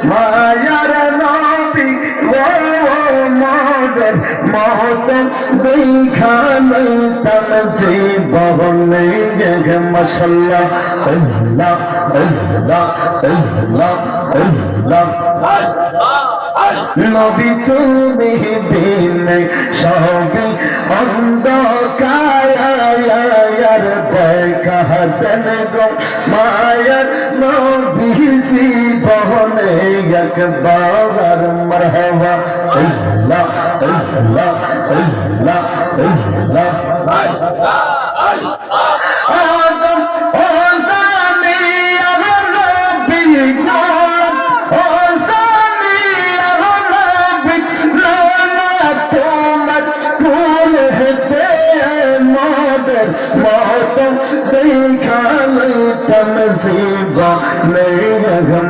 মায়ার নবী মদর মহতম দেখালে তমসি বহনে গগ মশাল্লা ইল্লাল্লাহ ইল্লাল্লাহ ইল্লাল্লাহ ইল্লাল্লাহ নবী তুমি বিনে সবে অন্ধকার দেখা গো মায়ার নবী বহনে একবার মরহবা ইল্লাহ ইল্লাহ ইল্লাহ ইল্লাহ আদম ও জানি আমার নবী গো ও জানি আমার নবী লোনা তোমার কুল হতে মদর মহতম দেখালে তমসিবা নেই।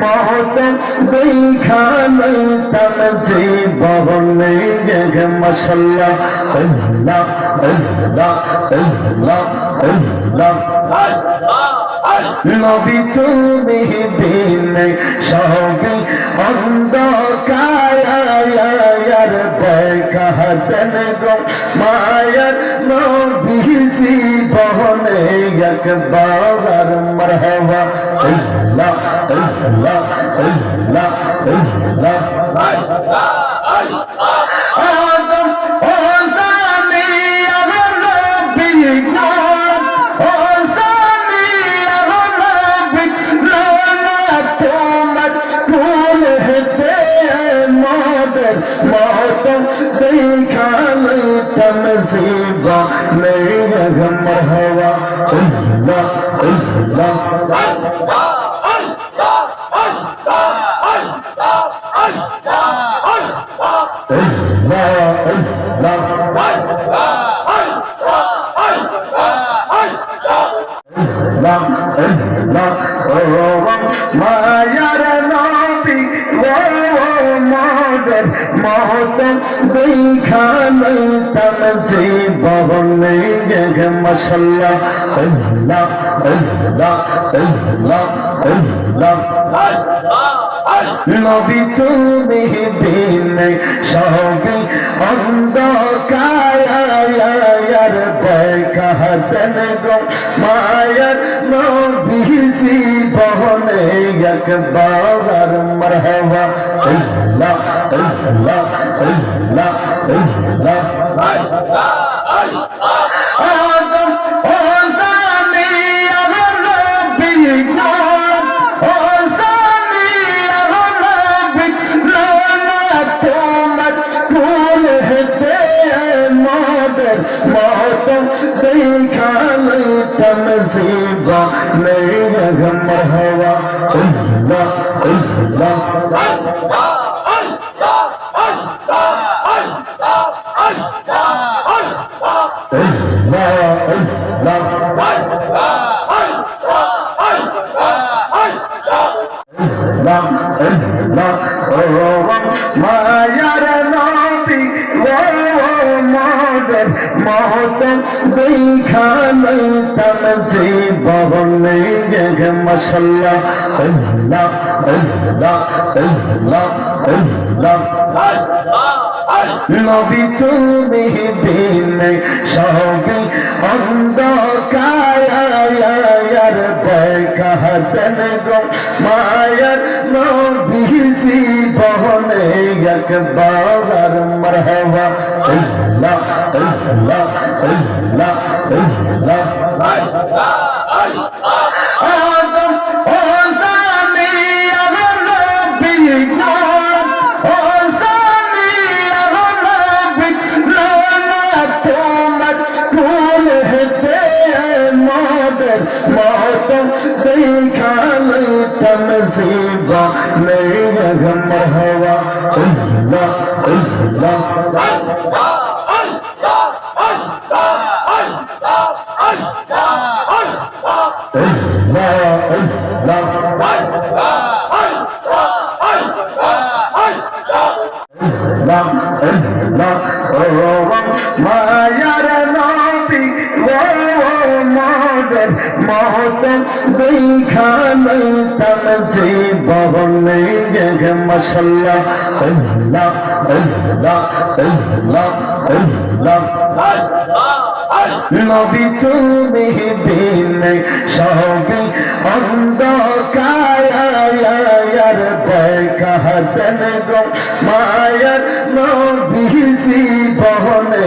মহতম দেখালে তমসি বহনে গগ মশাল্লা ইল্লাহ ইল্লাহ ইল্লাহ ইল্লাহ নবী গো? মায়ার নবী বহনে একবার মরহবা। ইল্লাহ ইল্লাহ ইল্লাহ ইল্লাহ আদম ও মরহবা ইল্লাহ ইল্লাহ ইল্লাহ ইল্লাহ ইল্লাহ ইল্লাহ ও মায়ার নবী মদর মহতম দেখালে তমসি বহনে গগ মশাল্লা। ইল্লাহ ইল্লাহ ইল্লাহ ইল্লাহ নবী তুমি বিনে সবে অন্ধকার দেখা দেন গো মায়ার নবী বহনে একবার মরহবা ইল্লাহ ইল্লাহ ইল্লাহ ইল্লাহ আদম ও জানি আমার নবী গো ও জানি আমার নবী লোনা তোমার কুল হতে মদর মহতম দেখালে তমসিবা মরহবা ইল্লাহ মদর মহতম দেখালে তমসি বহনে গগ মশাল্লা ইল্লাহ ইল্লাহ ইল্লাহ ইল্লাহ নবী তুমি বিনে সবে অন্ধকার দেখা দেন গো নবী বহনে একবার মরহবা। ইল্লাহ ইল্লাহ ইল্লাহ ইল্লাহ আদম موت دیکھا نہیں تنزیبا میرا غم ہوا اللہ اللہ Allah, Allah, Allah, Allah, দেখালাই তমসি বহনে গে মশাল্লা আল্লাহ আল্লাহ আল্লাহ আল্লাহ। নবী তুমি বিনে সবে অন্ধকার দেখা দেন মায়ার নবী সি বহনে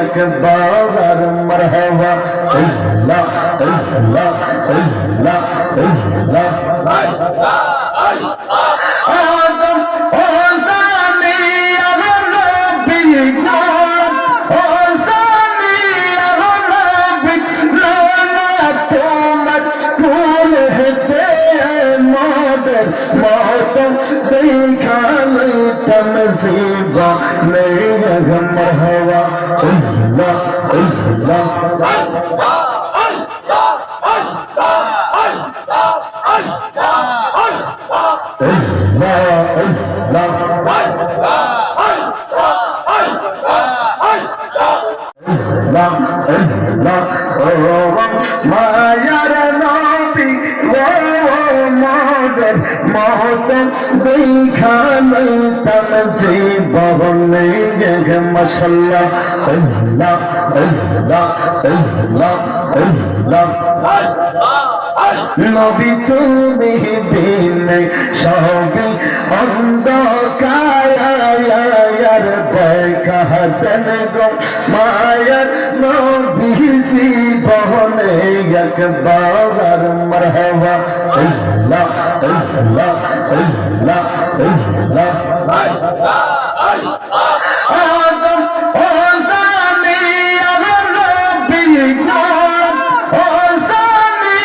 একবার মরহবা আল্লাহ আল্লাহ আল্লাহ আল্লাহ আদম ও সামি আনবী গোলাম ও সামি আনবী লানা তোমার কুল মদর মহতম দেখালাই তমসি বহনে গে মশাল্লা আল্লাহ আল্লাহ আল্লাহ আল্লাহ। নবী তুমি বিনে সবে অন্ধকার দেখা গো মায়ার নবী বহনে একবার মরহবা। আল্লাহ আল্লাহ আল্লাহ আল্লাহ আদম ও সামি আনবী গোলাম ও সামি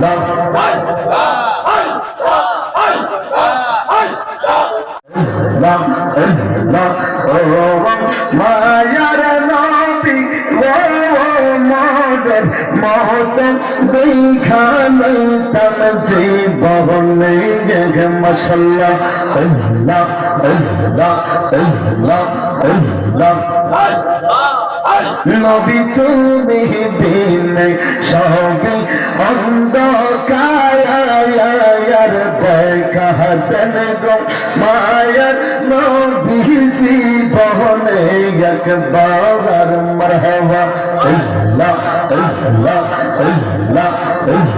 আনবী বহনে গে মশাল্লা আল্লাহ আল্লাহ আল্লাহ আল্লাহ। নবী তুমি বিনে সবে অন্ধকার দেখা দেন গো মায়ার নবী সি বহনে একবার মরহবা। আল্লাহ আল্লাহ আল্লাহ আল্লাহ।